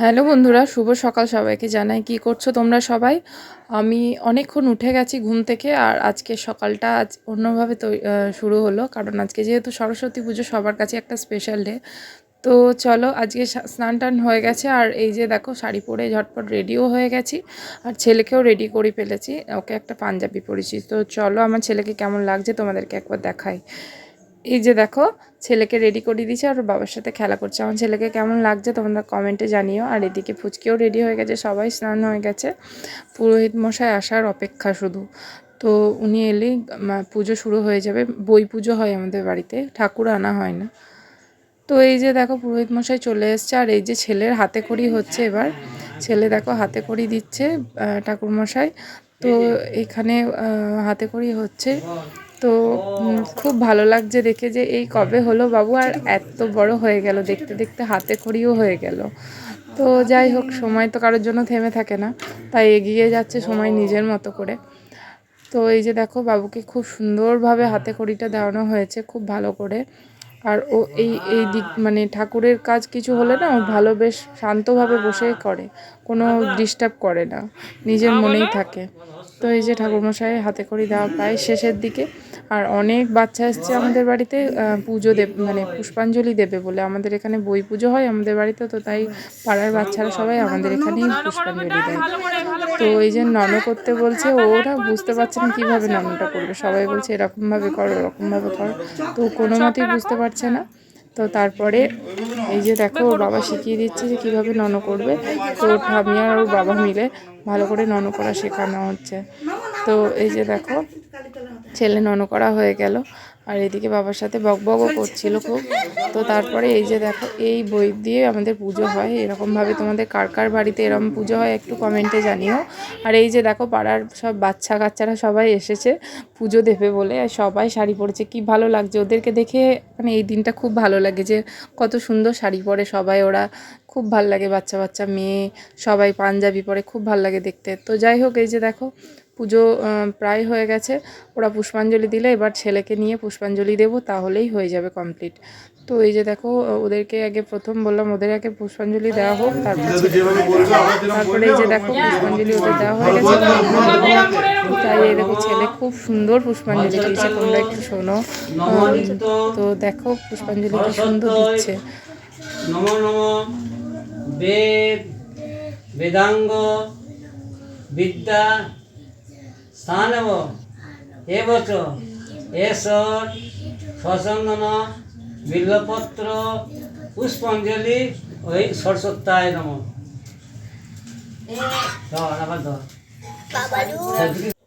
Hello বন্ধুরা, শুভ সকাল সবাইকে জানাই। কি করছ তোমরা সবাই? আমি অনেকক্ষণ উঠে গেছি ঘুম থেকে আর আজকে সকালটা আজ অন্যভাবে শুরু হলো। কারণ আজকে যেহেতু সরস্বতী পুজো, সবার কাছে একটা স্পেশাল ডে তো চলো, আজকে স্নান টান হয়ে গেছে আর এই যে দেখো, শাড়ি পরে ঝটপট রেডিও হয়ে গেছি আর ছেলেকেও রেডি করে ফেলেছি। ওকে একটা পাঞ্জাবি পরেছি। তো চলো, আমার ছেলেকে কেমন লাগছে তোমাদেরকে একবার দেখাই। এই যে দেখো, ছেলেকে রেডি করে দিয়েছে আর বাবার সাথে খেলা করছে। আমার ছেলেকে কেমন লাগছে তোমরা কমেন্টে জানিও। আর এদিকে ফুচকেও রেডি হয়ে গেছে, সবাই স্নান হয়ে গেছে। পুরোহিত মশাই আসার অপেক্ষা শুধু। তো উনি এলেই পুজো শুরু হয়ে যাবে। বই পুজো হয় আমাদের বাড়িতে, ঠাকুর আনা হয় না। তো এই যে দেখো, পুরোহিত মশাই চলে এসছে। আর এই যে ছেলের হাতে খড়ি হচ্ছে এবার। ছেলে দেখো, হাতে খড়ি দিচ্ছে ঠাকুর মশাই তো এখানে হাতে খড়ি হচ্ছে তো খুব ভালো লাগছে দেখে যে এই কবে হলো বাবু আর এত বড় হয়ে গেল দেখতে দেখতে হাতে খড়িও হয়ে গেল। তো যাই হোক সময় তো কারোর জন্য থেমে থাকে না তাই এগিয়ে যাচ্ছে সময় নিজের মতো করে। তো এই যে দেখো বাবুকে খুব সুন্দরভাবে হাতে খড়িটা দেওয়ানো হয়েছে খুব ভালো করে। আর ও এই এই দিক মানে ঠাকুরের কাজ কিছু হলে না ও ভালো বেশ শান্তভাবে বসে করে কোনো ডিস্টার্ব করে না নিজের মনেই থাকে। তো এই যে ঠাকুরমশাই হাতে খড়ি দেওয়া প্রায় শেষের দিকে, আর অনেক বাচ্চা এসছে আমাদের বাড়িতে পুজো দেব মানে পুষ্পাঞ্জলি দেবে বলে। আমাদের এখানে বই পুজো হয় আমাদের বাড়িতে, তো তাই পাড়ার বাচ্চারা সবাই আমাদের এখানেই পুষ্পাঞ্জলি দেয়। তো এই যে নন করতে বলছে, ওরা বুঝতে পারছে না কীভাবে ননটা করবে। সবাই বলছে, এরকমভাবে কর, ওরকমভাবে কর। তো কোনো মতেই বুঝতে পারছে না। তো তারপরে এই যে দেখো, ওর বাবা শিখিয়ে দিচ্ছে যে কীভাবে নন করবে। তো ওর ঠামি আর ওর বাবা মিলে ভালো করে নন করা শেখানো হচ্ছে। তো এই যে দেখো, ছেলে নন করা হয়ে গেল। আর এদিকে বাবার সাথে বকবকও করছিল খুব। তো তারপরে এই যে দেখো এই বই দিয়ে আমাদের পুজো হয়। এরকমভাবে তোমাদের কার কার বাড়িতে এরকম পুজো হয় একটু কমেন্টে জানিও। আর এই যে দেখো পাড়ার সব বাচ্চা কাচ্চারা সবাই এসেছে পুজো দেবে বলে আর সবাই শাড়ি পরেছে। কি ভালো লাগছে। ওদেরকে দেখে মানে এই দিনটা খুব ভালো লাগে যে কত সুন্দর শাড়ি পরে সবাই ওরা খুব ভালো লাগে বাচ্চা বাচ্চা মেয়ে সবাই পাঞ্জাবি পরে খুব ভালো লাগে দেখতে। তো যাই হোক এই যে দেখো পুজো প্রায় হয়ে গেছে। ওরা পুষ্পাঞ্জলি দিলে এবার ছেলেকে নিয়ে পুষ্পাঞ্জলি দেবো তাহলেই হয়ে যাবে কমপ্লিট। তো এই যে দেখো ওদেরকে আগে প্রথম বললাম ওদের আগে পুষ্পাঞ্জলি দেওয়া হোক তারপর তারপরে এই যে দেখো পুষ্পাঞ্জলি ওদের দেওয়া হয়ে গেছে। তাই এই দেখো ছেলে খুব সুন্দর পুষ্পাঞ্জলি দিচ্ছে তোমরা একটু শোনো। তো দেখো পুষ্পাঞ্জলি কি সুন্দর দিচ্ছে। নম নম। বেদ বেদাঙ্গ বিদ্যা স্থানব এবচ এসর সচন্দন বিল্লপত্র পুষ্পাঞ্জলি ওই সরস্বত্যায় নম ধর আবার ধর।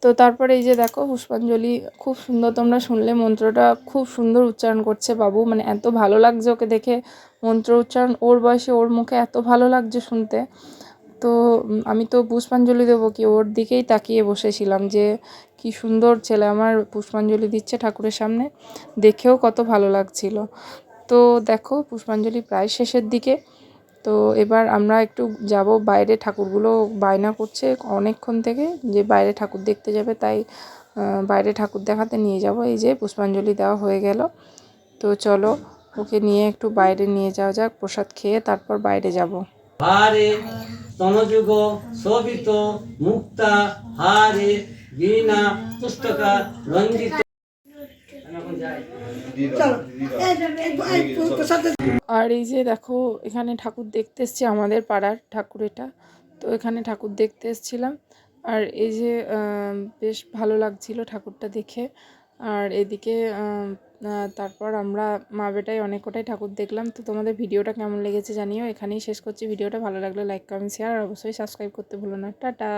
তো তারপরে এই যে দেখো পুষ্পাঞ্জলি খুব সুন্দর তোমরা শুনলে মন্ত্রটা খুব সুন্দর উচ্চারণ করছে বাবু মানে এত ভালো লাগছে ওকে দেখে। মন্ত্র উচ্চারণ, ওর বয়সে ওর মুখে এত ভালো লাগছে শুনতে। তো আমি তো পুষ্পাঞ্জলি দেবো কি, ওর দিকেই তাকিয়ে বসেছিলাম যে, কি সুন্দর ছেলে আমার পুষ্পাঞ্জলি দিচ্ছে ঠাকুরের সামনে। দেখেও কত ভালো লাগছিল। তো দেখো, পুষ্পাঞ্জলি প্রায় শেষের দিকে। তো এবার আমরা একটু যাব বাইরে, ঠাকুরগুলো বায়না করছে অনেকক্ষণ থেকে যে, বাইরে ঠাকুর দেখতে যাবে, তাই বাইরে ঠাকুর দেখাতে নিয়ে যাব। এই যে, পুষ্পাঞ্জলি দেওয়া হয়ে গেল। তো চলো ওকে নিয়ে একটু বাইরে নিয়ে যাওয়া যাক প্রসাদ খেয়ে তারপর বাইরে যাব। হারে তনযুগ শোভিত মুক্তা হারে বীণা পুস্তকা রঞ্জিত। আর এই যে দেখো এখানে ঠাকুর দেখতে এসছি আমাদের পাড়ার ঠাকুর এটা। তো এখানে ঠাকুর দেখতে এসছিলাম। আর এই যে বেশ ভালো লাগছিল ঠাকুরটা দেখে। আর এদিকে তারপর আমরা মা বেটায় অনেক কটাই ঠাকুর দেখলাম। তো তোমাদের ভিডিওটা কেমন লেগেছে জানিও। এখানেই শেষ করছি। ভিডিওটা ভালো লাগলে লাইক কমেন্ট শেয়ার আর অবশ্যই সাবস্ক্রাইব করতে ভুলো না। টাটা!